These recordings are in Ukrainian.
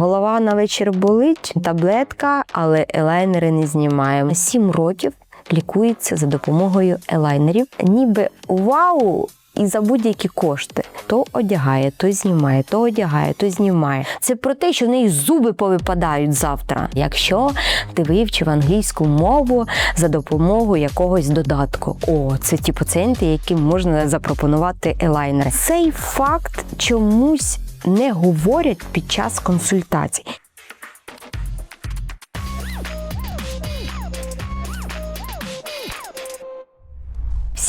Голова на вечір болить, таблетка, але елайнери не знімаємо. Сім років лікується за допомогою елайнерів. Ніби вау! І за будь-які кошти то одягає, то знімає, то одягає, то знімає. Це про те, що в неї зуби повипадають завтра. Якщо ти вивчив англійську мову за допомогою якогось додатку. О, це ті пацієнти, яким можна запропонувати елайнер. Цей факт чомусь не говорять під час консультацій.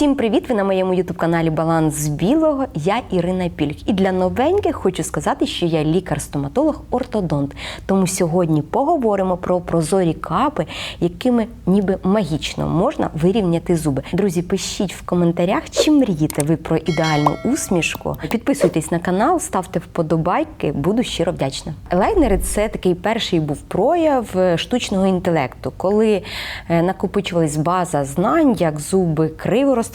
Всім привіт! Ви на моєму ютуб-каналі Баланс з білого. Я Ірина Пільг. І для новеньких хочу сказати, що я лікар-стоматолог ортодонт. Тому сьогодні поговоримо про прозорі капи, якими ніби магічно можна вирівняти зуби. Друзі, пишіть в коментарях, чи мрієте ви про ідеальну усмішку. Підписуйтесь на канал, ставте вподобайки, буду щиро вдячна. Елайнери це такий перший був прояв е, штучного інтелекту, коли е, накопичувалась база знань, як зуби криво розташовані,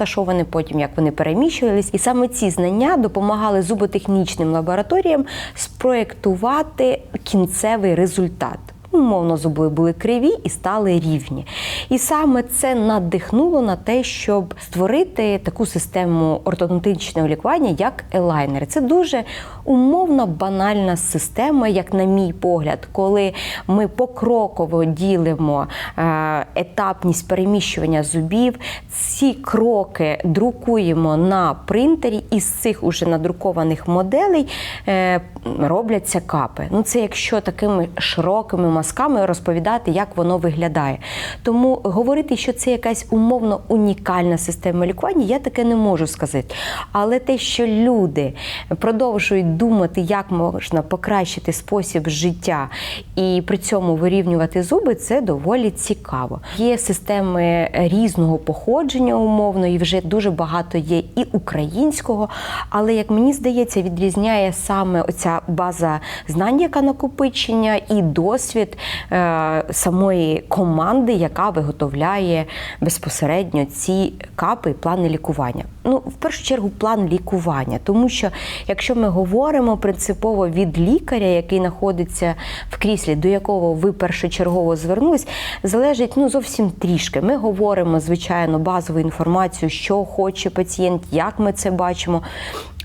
потім як вони переміщувались. І саме ці знання допомагали зуботехнічним лабораторіям спроєктувати кінцевий результат. Умовно, зуби були криві і стали рівні. І саме це надихнуло на те, щоб створити таку систему ортодонтичного лікування, як елайнери. Це дуже умовно банальна система, як на мій погляд, коли ми покроково ділимо е, етапність переміщування зубів. Ці кроки друкуємо на принтері, і з цих уже надрукованих моделей е, робляться капи. Ну це якщо такими широкими мазками розповідати, як воно виглядає. Тому говорити, що це якась умовно унікальна система лікування, я таке не можу сказати. Але те, що люди продовжують думати, як можна покращити спосіб життя і при цьому вирівнювати зуби, це доволі цікаво. Є системи різного походження умовно, і вже дуже багато є і українського, але як мені здається, відрізняє саме оця база знань, яка накопичення, і досвід е, самої команди, яка виготовляє безпосередньо ці капи і плани лікування. Ну, в першу чергу, план лікування, тому що якщо ми говоримо принципово від лікаря, який знаходиться в кріслі, до якого ви першочергово звернулись, залежить ну зовсім трішки. Ми говоримо звичайно базову інформацію, що хоче пацієнт, як ми це бачимо.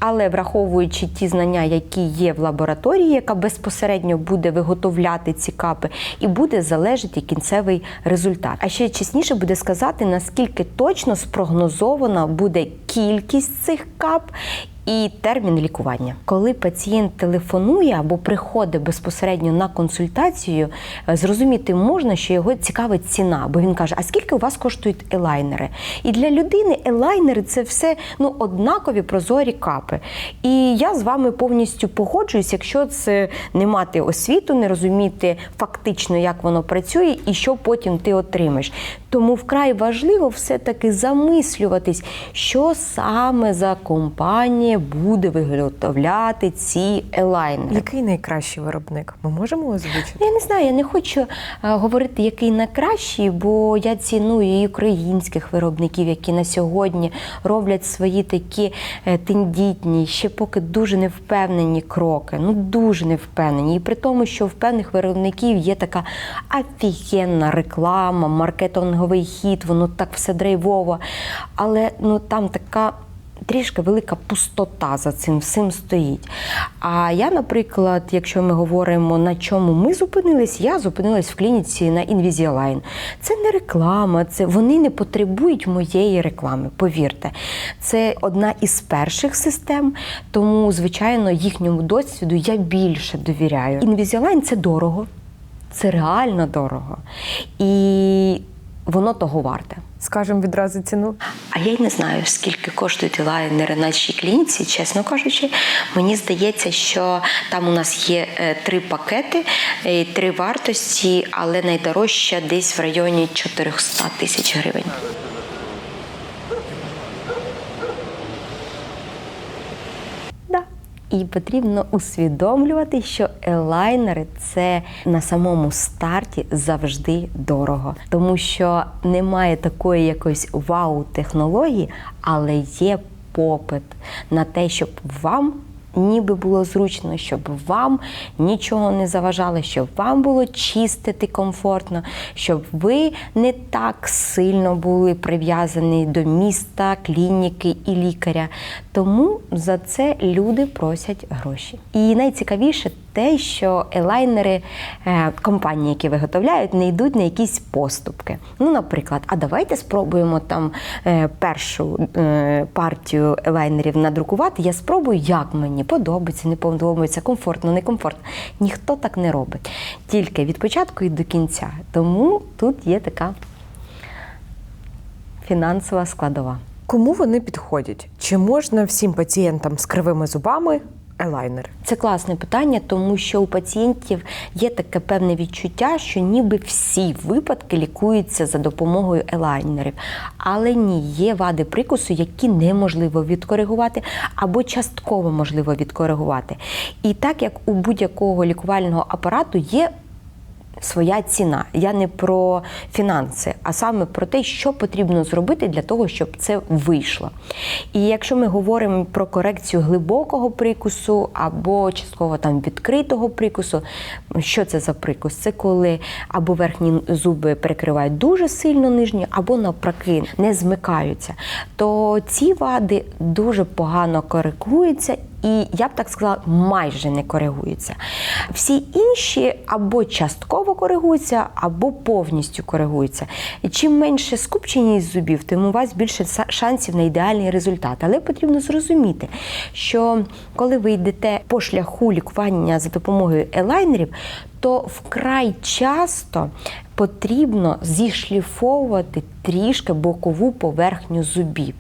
Але враховуючи ті знання, які є в лабораторії, яка безпосередньо буде виготовляти ці капи, і буде залежати кінцевий результат. А ще чесніше буде сказати, наскільки точно спрогнозована буде кількість цих кап. І термін лікування, коли пацієнт телефонує або приходить безпосередньо на консультацію, е, зрозуміти можна, що його цікавить ціна, бо він каже: А скільки у вас коштують елайнери? І для людини елайнери це все ну однакові прозорі капи. І я з вами повністю погоджуюсь, якщо це не мати освіту, не розуміти фактично, як воно працює, і що потім ти отримаєш. Тому вкрай важливо все-таки замислюватись, що саме за компанія буде виготовляти ці елайнери. Який найкращий виробник? Ми можемо озвучити? Я не знаю, я не хочу е, говорити, який найкращий, бо я ціную і українських виробників, які на сьогодні роблять свої такі е, тендітні, ще поки дуже невпевнені кроки. Ну дуже невпевнені. І при тому, що в певних виробників є така офігенна реклама, маркетинговий хід, воно так все драйвово. Але ну там така трішки велика пустота за цим всім стоїть. А я, наприклад, якщо ми говоримо на чому ми зупинились, я зупинилась в клініці на Invisalign. Це не реклама, це вони не потребують моєї реклами. Повірте, це одна із перших систем, тому звичайно їхньому досвіду я більше довіряю. Invisalign – це дорого, це реально дорого. І воно того варте. Скажемо відразу ціну. А я й не знаю, скільки коштують лайнери на нашій клініці, чесно кажучи. Мені здається, що там у нас є е, три пакети, е, три вартості, але найдорожча десь в районі 400 тисяч гривень. Да. І потрібно усвідомлювати, що елайнери це на самому старті завжди дорого, тому що немає такої якоїсь вау-технології, але є попит на те, щоб вам ніби було зручно, щоб вам нічого не заважало, щоб вам було чистити комфортно, щоб ви не так сильно були прив'язані до міста, клініки і лікаря. Тому за це люди просять гроші. І найцікавіше те, що елайнери е, компанії, які виготовляють, не йдуть на якісь поступки. Ну, наприклад, а давайте спробуємо там е, першу е, партію елайнерів надрукувати. Я спробую, як мені подобається, не подобається, комфортно, некомфортно. Ніхто так не робить. Тільки від початку і до кінця. Тому тут є така фінансова складова. Кому вони підходять? Чи можна всім пацієнтам з кривими зубами елайнери? Це класне питання, тому що у пацієнтів є таке певне відчуття, що ніби всі випадки лікуються за допомогою елайнерів. Але ні, є вади прикусу, які неможливо відкоригувати або частково можливо відкоригувати. І так як у будь-якого лікувального апарату є своя ціна. Я не про фінанси, а саме про те, що потрібно зробити для того, щоб це вийшло. І якщо ми говоримо про корекцію глибокого прикусу або частково там відкритого прикусу, що це за прикус? Це коли або верхні зуби перекривають дуже сильно нижні, або навпаки не змикаються. То ці вади дуже погано коригуються і я б так сказала, майже не коригуються. Всі інші або частково коригуються, або повністю коригуються. І чим менше скупченість зубів, тим у вас більше шансів на ідеальний результат. Але потрібно зрозуміти, що коли ви йдете по шляху лікування за допомогою елайнерів, то вкрай часто потрібно зішліфовувати трішки бокову поверхню зубів.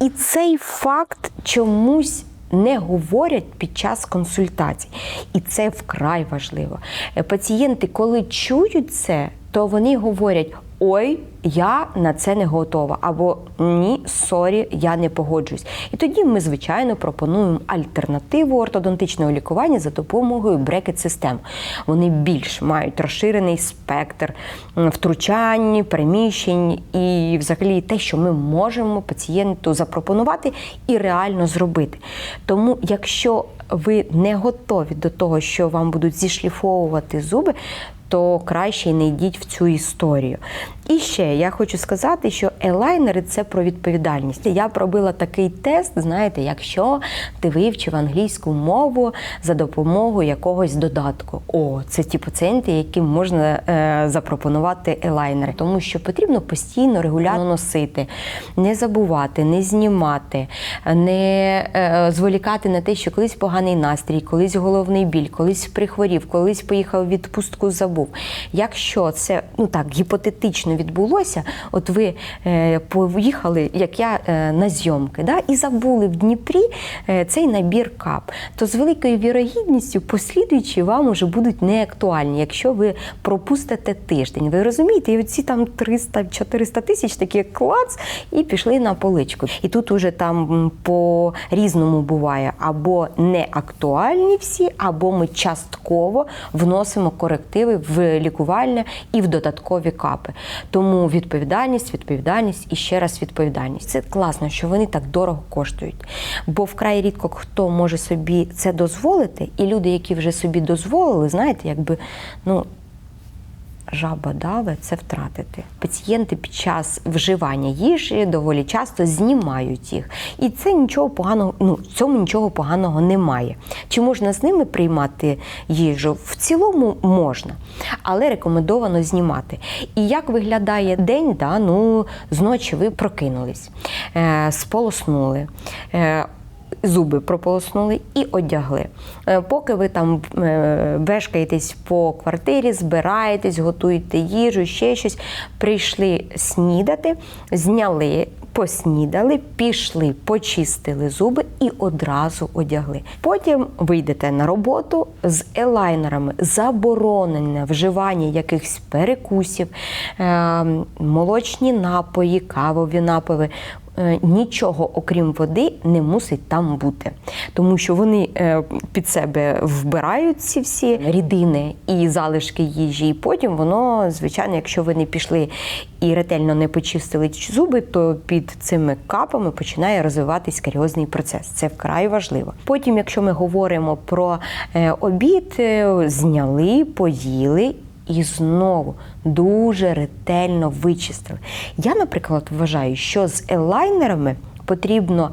І цей факт чомусь не говорять під час консультацій. І це вкрай важливо. Е, Пацієнти, коли чують це, то вони говорять: ой, я на це не готова, або ні, сорі, я не погоджуюсь. І тоді ми, звичайно, пропонуємо альтернативу ортодонтичного лікування за допомогою брекет-систем. Вони більш мають розширений спектр втручань, переміщень і, взагалі, те, що ми можемо пацієнту запропонувати і реально зробити. Тому, якщо ви не готові до того, що вам будуть зішліфовувати зуби, то краще не йдіть в цю історію. І ще я хочу сказати, що елайнери це про відповідальність. Я пробила такий тест, знаєте, якщо ти вивчив англійську мову за допомогою якогось додатку. О, це ті пацієнти, яким можна е, запропонувати елайнери, тому що потрібно постійно регулярно носити, не забувати, не знімати, не е, зволікати на те, що колись поганий настрій, колись головний біль, колись прихворів, колись поїхав відпустку, забув. Якщо це ну так гіпотетично відбулося, от ви е, поїхали, як я е, на зйомки, да, і забули в Дніпрі е, цей набір кап, то з великою вірогідністю послідуючі вам уже будуть неактуальні, якщо ви пропустите тиждень. Ви розумієте, і оці там 300-400 тисяч такі клац і пішли на поличку. І тут уже там по різному буває або не актуальні всі, або ми частково вносимо корективи в лікувальне і в додаткові капи. Тому відповідальність, відповідальність і ще раз відповідальність. Це класно, що вони так дорого коштують. Бо вкрай рідко хто може собі це дозволити, і люди, які вже собі дозволили, знаєте, якби ну. Жаба даве це втратити. Пацієнти під час вживання їжі доволі часто знімають їх. І це нічого поганого, ну в цьому нічого поганого немає. Чи можна з ними приймати їжу? В цілому можна, але рекомендовано знімати. І як виглядає день, да, ну, зночі ви прокинулись, е, сполоснули. Е, зуби прополоснули і одягли. Е, Поки ви там е, вешкаєтесь по квартирі, збираєтесь, готуєте їжу, ще щось, прийшли снідати, зняли. Поснідали, пішли, почистили зуби і одразу одягли. Потім вийдете на роботу з елайнерами, заборонене вживання якихось перекусів, е, молочні напої, кавові напої. Е, нічого окрім води не мусить там бути, тому що вони е, під себе вбирають ці всі рідини і залишки їжі, і потім воно, звичайно, якщо ви не пішли і ретельно не почистили зуби, то під цими капами починає розвиватись каріозний процес. Це вкрай важливо. Потім, якщо ми говоримо про е, обід, зняли, поїли. І знову дуже ретельно вичистили. Я, наприклад, вважаю, що з елайнерами потрібно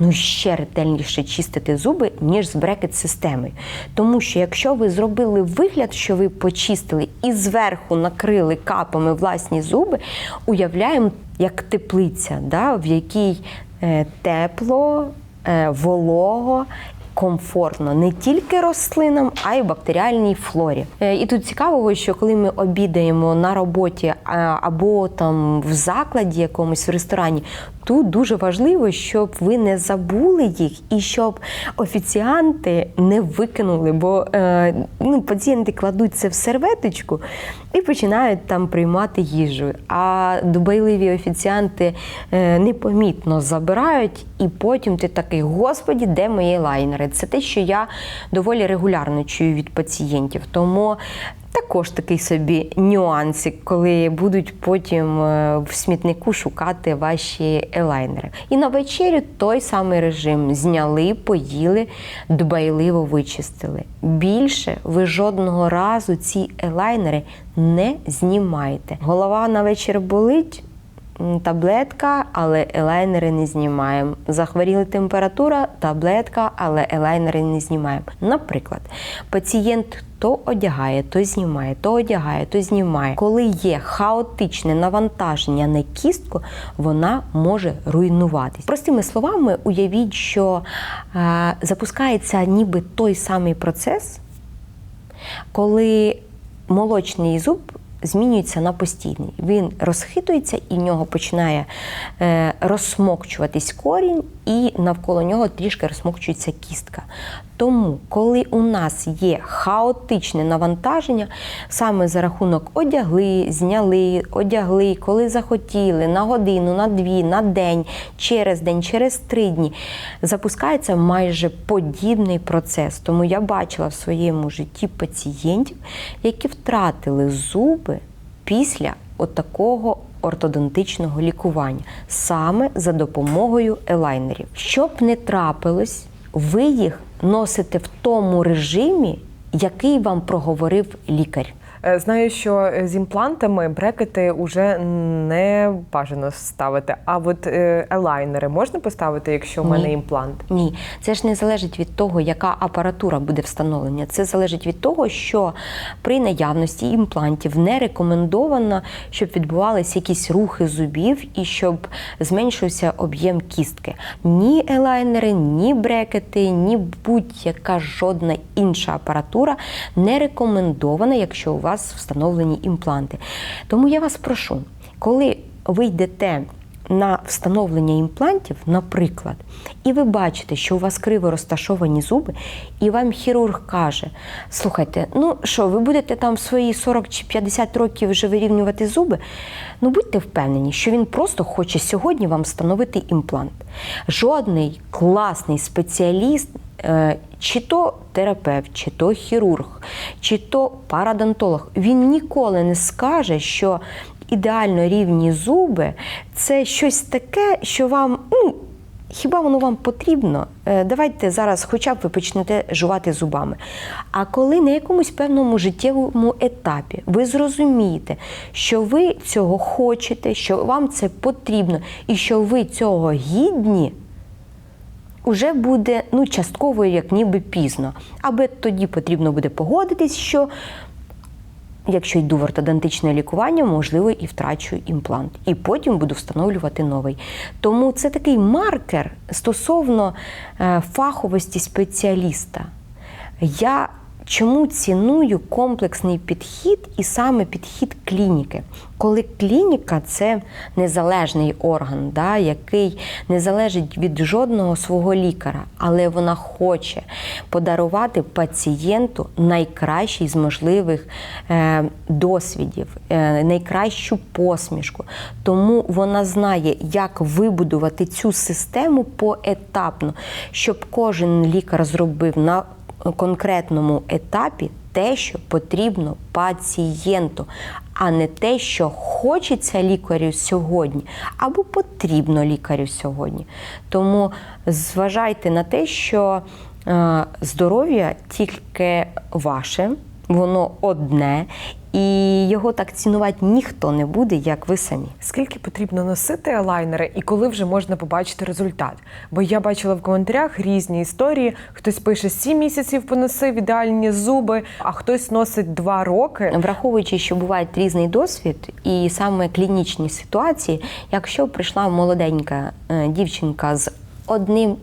ну ще ретельніше чистити зуби, ніж з брекет-системою. Тому що якщо ви зробили вигляд, що ви почистили і зверху накрили капами власні зуби, уявляємо, як теплиця, да, в якій е, тепло, е, волого. Комфортно не тільки рослинам, а й бактеріальній флорі. Е, І тут цікаво, що коли ми обідаємо на роботі або там в закладі якомусь в ресторані, тут дуже важливо, щоб ви не забули їх і щоб офіціанти не викинули, бо е, ну, пацієнти кладуть це в серветочку і починають там приймати їжу. А дбайливі офіціанти е, непомітно забирають, і потім ти такий, господі, де мої лайнери? Це те, що я доволі регулярно чую від пацієнтів. Тому також такий собі нюансик, коли будуть потім е, в смітнику шукати ваші елайнери. І на вечерю той самий режим зняли, поїли, дбайливо вичистили. Більше ви жодного разу ці елайнери не знімаєте. Голова на вечір болить. Таблетка, але елайнери не знімаємо. Захворіла температура, таблетка, але елайнери не знімаємо. Наприклад, пацієнт то одягає, то знімає, то одягає, то знімає. Коли є хаотичне навантаження на кістку, вона може руйнуватись. Простими словами, уявіть, що е, запускається ніби той самий процес, коли молочний зуб змінюється на постійний. Він розхитується і в нього починає е, розсмокчуватись корінь, і навколо нього трішки розсмокчується кістка. Тому, коли у нас є хаотичне навантаження, саме за рахунок одягли, зняли, одягли, коли захотіли, на годину, на дві, на день, через день, через три дні, запускається майже подібний процес. Тому я бачила в своєму житті пацієнтів, які втратили зуби після отакого ортодонтичного лікування саме за допомогою елайнерів. Щоб не трапилось, ви їх носите в тому режимі, який вам проговорив лікар. Е, Знаю, що з імплантами брекети вже не бажано ставити. А от е, елайнери можна поставити, якщо в мене імплант? Ні, це ж не залежить від того, яка апаратура буде встановлена. Це залежить від того, що при наявності імплантів не рекомендовано, щоб відбувалися якісь рухи зубів і щоб зменшився об'єм кістки. Ні елайнери, ні брекети, ні будь-яка жодна інша апаратура не рекомендована, якщо у вас встановлені імпланти. Тому я вас прошу, коли ви йдете на встановлення імплантів, наприклад, і ви бачите, що у вас криво розташовані зуби, і вам хірург каже: слухайте, ну що, ви будете там свої 40 чи 50 років вже вирівнювати зуби? Ну будьте впевнені, що він просто хоче сьогодні вам встановити імплант. Жодний класний спеціаліст. е, Чи то терапевт, чи то хірург, чи то парадонтолог, він ніколи не скаже, що ідеально рівні зуби це щось таке, що вам. ну, Хіба воно вам потрібно? Е, Давайте зараз, хоча б ви почнете жувати зубами. А коли на якомусь певному життєвому етапі ви зрозумієте, що ви цього хочете, що вам це потрібно, і що ви цього гідні, уже буде ну, частково, як ніби пізно. Аби тоді потрібно буде погодитись, що якщо йду в ортодонтичне лікування, можливо, і втрачу імплант. І потім буду встановлювати новий. Тому це такий маркер стосовно е, фаховості спеціаліста. Я Чому ціную комплексний підхід і саме підхід клініки? Коли клініка це незалежний орган, да, який не залежить від жодного свого лікаря, але вона хоче подарувати пацієнту найкращий з можливих е, досвідів, е, найкращу посмішку. Тому вона знає, як вибудувати цю систему поетапно, щоб кожен лікар зробив на конкретному етапі те, що потрібно пацієнту, а не те, що хочеться лікарю сьогодні, або потрібно лікарю сьогодні. Тому зважайте на те, що е, здоров'я тільки ваше, воно одне, і його так цінувати ніхто не буде, як ви самі. Скільки потрібно носити елайнери і коли вже можна побачити результат? Бо я бачила в коментарях різні історії. Хтось пише 7 місяців поносив ідеальні зуби, а хтось носить 2 роки. Враховуючи, що буває різний досвід, і саме клінічні ситуації, якщо прийшла молоденька е, дівчинка з одним,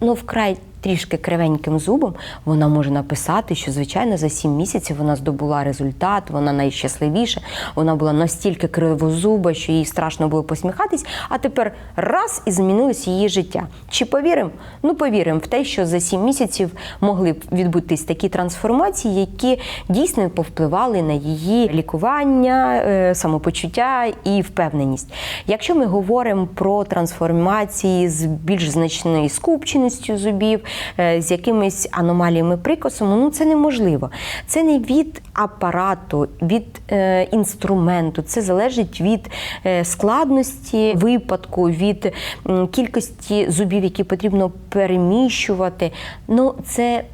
ну вкрай трішки кривеньким зубом, вона може написати, що звичайно за 7 місяців вона здобула результат, вона найщасливіша, вона була настільки кривозуба, що їй страшно було посміхатись, а тепер раз і змінилось її життя. Чи повіримо? Ну повіримо в те, що за 7 місяців могли б відбутись такі трансформації, які дійсно повпливали на її лікування, е, самопочуття і впевненість. Якщо ми говоримо про трансформації з більш значною скупченістю зубів, з якимись аномаліями прикосу, ну це неможливо. Це не від апарату, від е, інструменту, це залежить від е, складності випадку, від кількості зубів, які потрібно переміщувати. Ну, це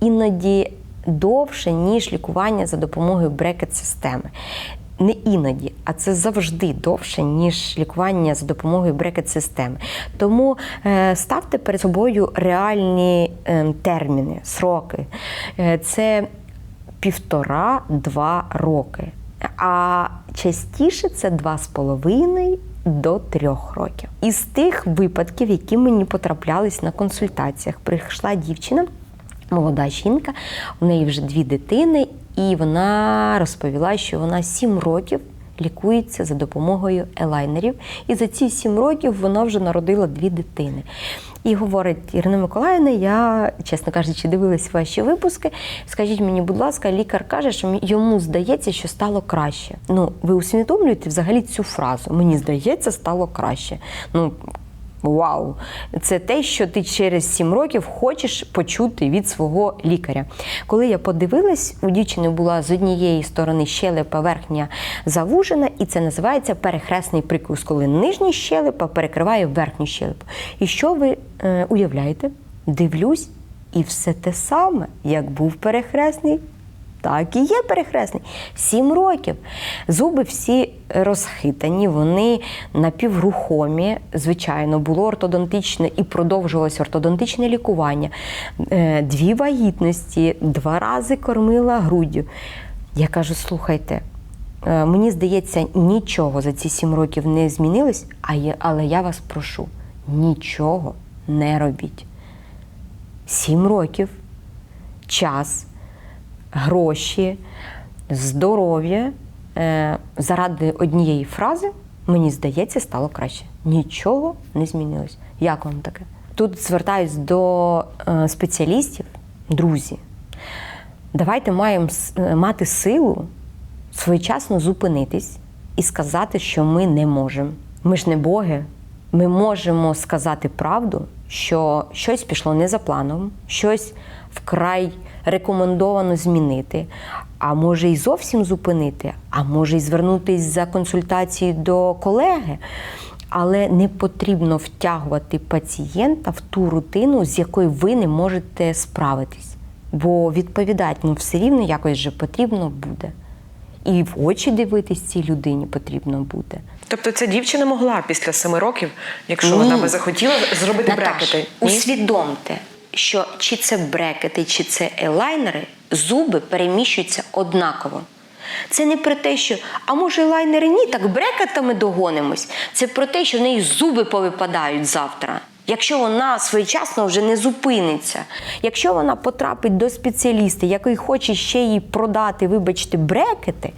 іноді довше, ніж лікування за допомогою брекет-системи. Не іноді, а це завжди довше, ніж лікування за допомогою брекет-системи. Тому е, ставте перед собою реальні е, терміни, сроки. Е, це півтора-два роки. А частіше це два з половиною до трьох років. Із тих випадків, які мені потраплялись на консультаціях, прийшла дівчина, молода жінка, у неї вже дві дитини, і вона розповіла, що вона сім років лікується за допомогою елайнерів. І за ці сім років вона вже народила дві дитини. І говорить Ірина Миколаївна, я, чесно кажучи, дивилась ваші випуски. Скажіть мені, будь ласка, лікар каже, що йому здається, що стало краще. Ну, ви усвідомлюєте взагалі цю фразу? Мені здається, стало краще. Ну, Вау! Це те, що ти через 7 років хочеш почути від свого лікаря. Коли я подивилась, у дівчини була з однієї сторони щелепа верхня завужена, і це називається перехресний прикус, коли нижня щелепа перекриває верхню щелепу. І що ви е, уявляєте? Дивлюсь, і все те саме, як був перехресний, так і є перехресний. Сім років. Зуби всі розхитані, вони напіврухомі. Звичайно, було ортодонтичне і продовжувалося ортодонтичне лікування. Е, Дві вагітності, два рази кормила груддю. Я кажу: слухайте. е, Мені здається, нічого за ці сім років не змінилось, але я вас прошу, нічого не робіть. Сім років, час, гроші, здоров'я е, заради однієї фрази, мені здається, стало краще. Нічого не змінилось. Як вам таке? Тут звертаюсь до е, спеціалістів, друзі. Давайте маємо е, мати силу своєчасно зупинитись і сказати, що ми не можемо. Ми ж не боги. Ми можемо сказати правду, що щось пішло не за планом, щось вкрай рекомендовано змінити, а може і зовсім зупинити, а може і звернутись за консультацією до колеги. Але не потрібно втягувати пацієнта в ту рутину, з якою ви не можете справитись. Бо відповідати ну, все рівно якось же потрібно буде. І в очі дивитись цій людині потрібно буде. Тобто ця дівчина могла після семи років, якщо вона би захотіла, зробити Наташ, брекети. Усвідомте, що чи це брекети, чи це елайнери, зуби переміщуються однаково. Це не про те, що а може елайнери ні, так брекетами догонимось. Це про те, що в неї зуби повипадають завтра. Якщо вона своєчасно вже не зупиниться, якщо вона потрапить до спеціаліста, який хоче ще їй продати, вибачте, брекети,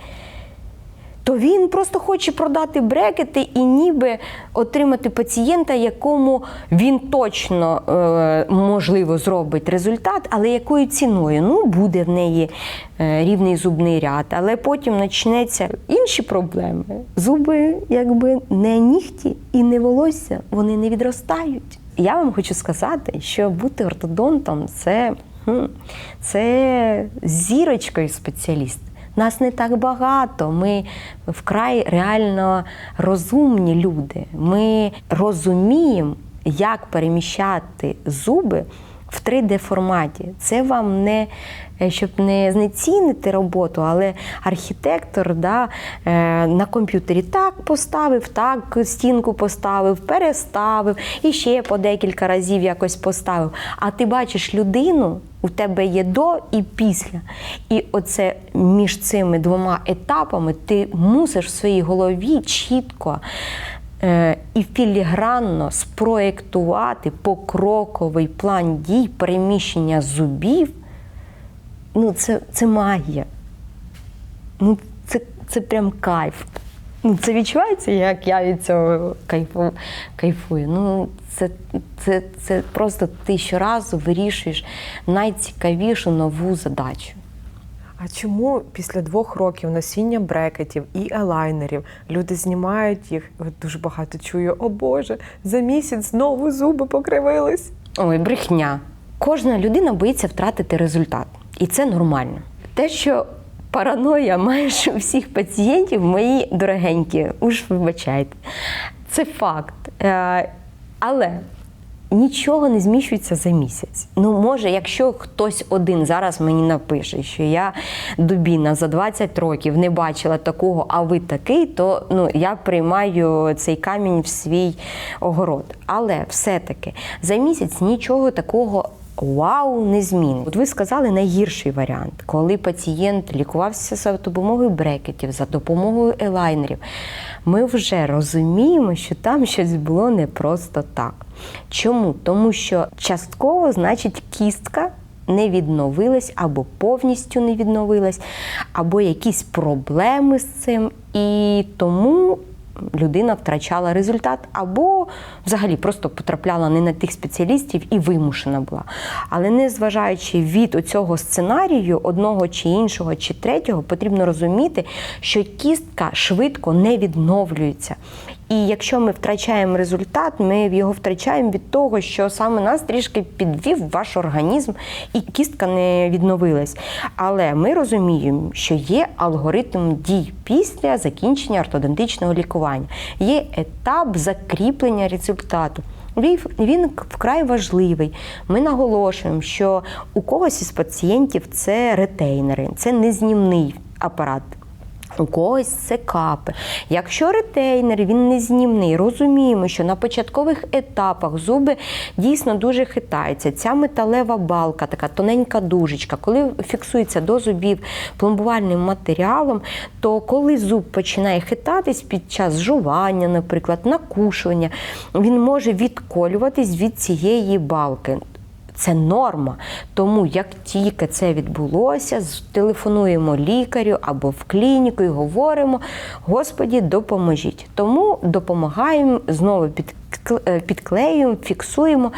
то він просто хоче продати брекети і ніби отримати пацієнта, якому він точно е, можливо зробить результат, але якою ціною? Ну, буде в неї е, рівний зубний ряд, але потім почнеться інші проблеми. Зуби, якби не нігті і не волосся, вони не відростають. Я вам хочу сказати, що бути ортодонтом це, це зірочкою спеціаліст. Нас не так багато. Ми вкрай реально розумні люди. Ми розуміємо, як переміщати зуби в 3D форматі. Це вам не е, щоб не знецінити роботу, але архітектор да, е, на комп'ютері так поставив, так стінку поставив, переставив і ще по декілька разів якось поставив. А ти бачиш людину, у тебе є до і після. І оце між цими двома етапами ти мусиш в своїй голові чітко і філігранно спроєктувати покроковий план дій переміщення зубів. Ну, це, це магія. Ну, це, це прям кайф. Ну, це відчувається, як я від цього кайфу, кайфую. Ну, це, це, це просто ти щоразу вирішуєш найцікавішу нову задачу. А чому після двох років носіння брекетів і елайнерів люди знімають їх? Дуже багато чую, о Боже, за місяць знову зуби покривились. Ой, брехня. Кожна людина боїться втратити результат. І це нормально. Те, що параноя майже у всіх пацієнтів, мої дорогенькі, уж вибачайте, це факт. Е, Але нічого не зміщується за місяць. Ну, може, якщо хтось один зараз мені напише, що я дубіна за 20 років не бачила такого, а ви такий, то ну, я приймаю цей камінь в свій огород. Але все-таки за місяць нічого такого. Вау, не змінить. От ви сказали найгірший варіант, коли пацієнт лікувався за допомогою брекетів, за допомогою елайнерів. Ми вже розуміємо, що там щось було не просто так. Чому? Тому що частково, значить, кістка не відновилась або повністю не відновилась, або якісь проблеми з цим. І тому людина втрачала результат, або взагалі просто потрапляла не на тих спеціалістів і вимушена була. Але незважаючи від цього сценарію, одного чи іншого, чи третього, потрібно розуміти, що кістка швидко не відновлюється. І якщо ми втрачаємо результат, ми його втрачаємо від того, що саме нас трішки підвів ваш організм, і кістка не відновилась. Але ми розуміємо, що є алгоритм дій після закінчення ортодонтичного лікування, є етап закріплення результату. Він- вкрай важливий. Ми наголошуємо, що у когось із пацієнтів це ретейнери, це незнімний апарат. У когось це капи. Якщо ретейнер він не знімний, розуміємо, що на початкових етапах зуби дійсно дуже хитаються. Ця металева балка, така тоненька дужечка, коли фіксується до зубів пломбувальним матеріалом, то коли зуб починає хитатись під час жування, наприклад, накушування, він може відколюватись від цієї балки. Це норма. Тому як тільки це відбулося, телефонуємо лікарю або в клініку і говоримо: Господі, допоможіть. Тому допомагаємо, знову е, підклеюємо, фіксуємо.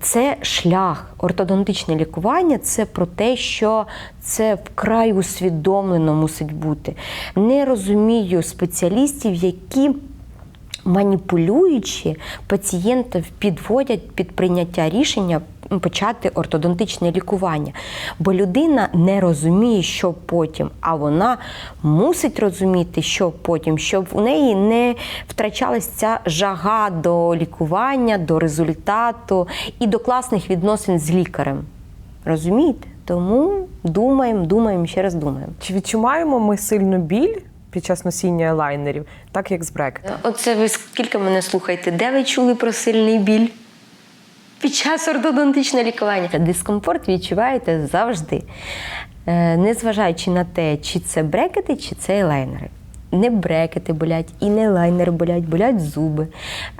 Це шлях. Ортодонтичне лікування це про те, що це вкрай усвідомлено мусить бути. Не розумію спеціалістів, які маніпулюючи, пацієнтів підводять під прийняття рішення почати ортодонтичне лікування. Бо людина не розуміє, що потім, а вона мусить розуміти, що потім, щоб у неї не втрачалася ця жага до лікування, до результату і до класних відносин з лікарем. Розумієте? Тому думаємо, думаємо, ще раз думаємо. Чи відчуваємо ми сильну біль під час носіння елайнерів, так як з брекетом? Оце ви скільки мене слухаєте? Де ви чули про сильний біль? Під час ортодонтичного лікування. Дискомфорт відчуваєте завжди, Е, незважаючи на те, чи це брекети, чи це елайнери. Не брекети болять і не лайнери болять, болять зуби.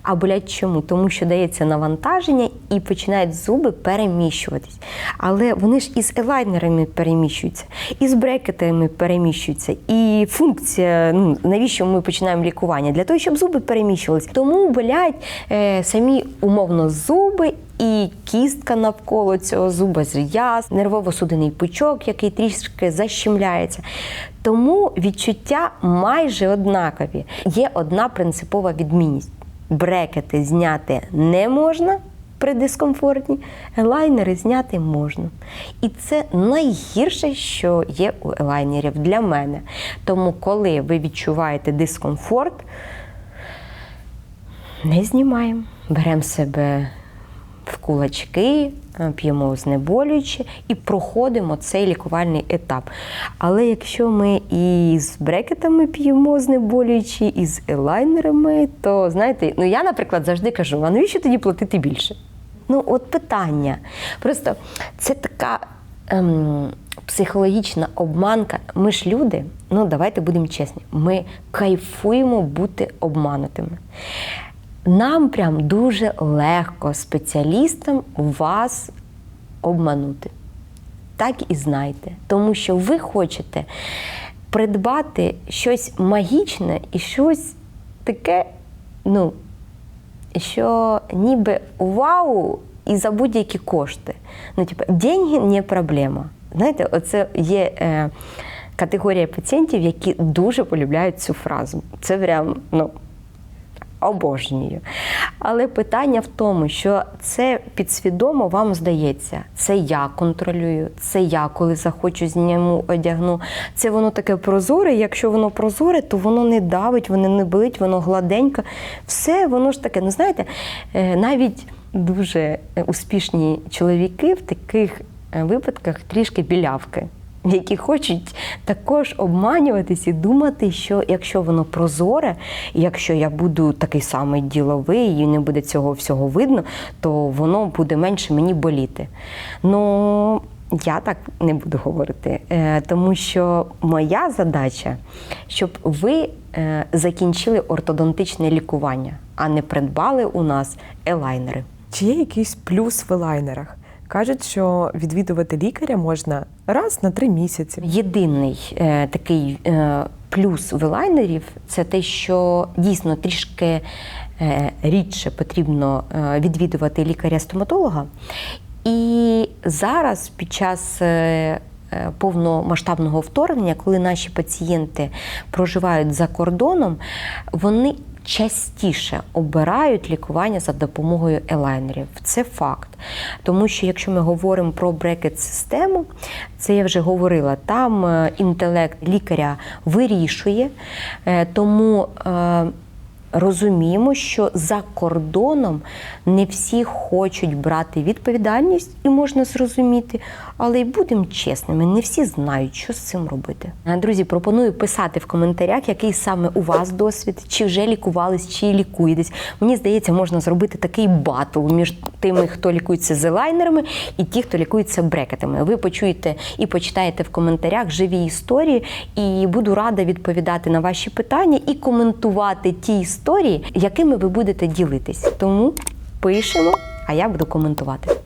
А болять чому? Тому що дається навантаження і починають зуби переміщуватись. Але вони ж із елайнерами переміщуються, і з брекетами переміщуються. І функція, ну навіщо ми починаємо лікування? Для того, щоб зуби переміщувалися. Тому болять е, самі умовно зуби. І кістка навколо цього зуба зряз, нервово-судинний пучок, який трішки защемляється. Тому відчуття майже однакові. Є одна принципова відмінність: брекети зняти не можна при дискомфортні, елайнери зняти можна. І це найгірше, що є у елайнерів для мене. Тому, коли ви відчуваєте дискомфорт, не знімаємо. Беремо себе в кулачки, е, п'ємо знеболююче і проходимо цей лікувальний етап. Але якщо ми і з брекетами п'ємо знеболюючі, і з елайнерами, то знаєте, ну я, наприклад, завжди кажу: а навіщо тоді платити більше? Ну, от питання. Просто це така. Ем, Психологічна обманка. Ми ж люди, ну давайте будемо чесні, ми кайфуємо бути обманутими. Нам прям дуже легко спеціалістам вас обманути. Так і знайте. Тому що ви хочете придбати щось магічне і щось таке, ну, що ніби вау і за будь-які кошти. Ну, типу, деньги не проблема. Знаєте, оце є е, категорія пацієнтів, які дуже полюбляють цю фразу. Це прям, ну обожнюю. Але питання в тому, що це підсвідомо вам здається, це я контролюю, це я, коли захочу зніму, одягну. Це воно таке прозоре. Якщо воно прозоре, то воно не давить, воно не болить, воно гладенько. Все воно ж таке. Ну знаєте, е, навіть дуже успішні чоловіки в таких е, випадках трішки білявки які хочуть також обманюватись і думати, що якщо воно прозоре, якщо я буду такий самий діловий і не буде цього всього видно, то воно буде менше мені боліти. Ну я так не буду говорити, е, тому що моя задача, щоб ви е, закінчили ортодонтичне лікування, а не придбали у нас елайнери. Чи є якийсь плюс в елайнерах? Кажуть, що відвідувати лікаря можна раз на три місяці. Єдиний е, такий е, плюс велайнерів це те, що дійсно трішки е, рідше потрібно е, відвідувати лікаря-стоматолога. І зараз під час е, повномасштабного вторгнення, коли наші пацієнти проживають за кордоном, вони частіше обирають лікування за допомогою елайнерів. Це факт. Тому що якщо ми говоримо про брекет-систему, це я вже говорила, там е, інтелект лікаря вирішує, е, тому е, розуміємо, що за кордоном не всі хочуть брати відповідальність, і можна зрозуміти, але й будемо чесними, не всі знають, що з цим робити. Е, Друзі, пропоную писати в коментарях, який саме у вас досвід, чи вже лікувались, чи лікуєтесь. Мені здається, можна зробити такий батл між тими, хто лікується з елайнерами, і ті, хто лікується брекетами. Ви почуєте і почитаєте в коментарях живі історії, і буду рада відповідати на ваші питання і коментувати ті історії, якими ви будете ділитись. Тому пишемо, а я буду коментувати.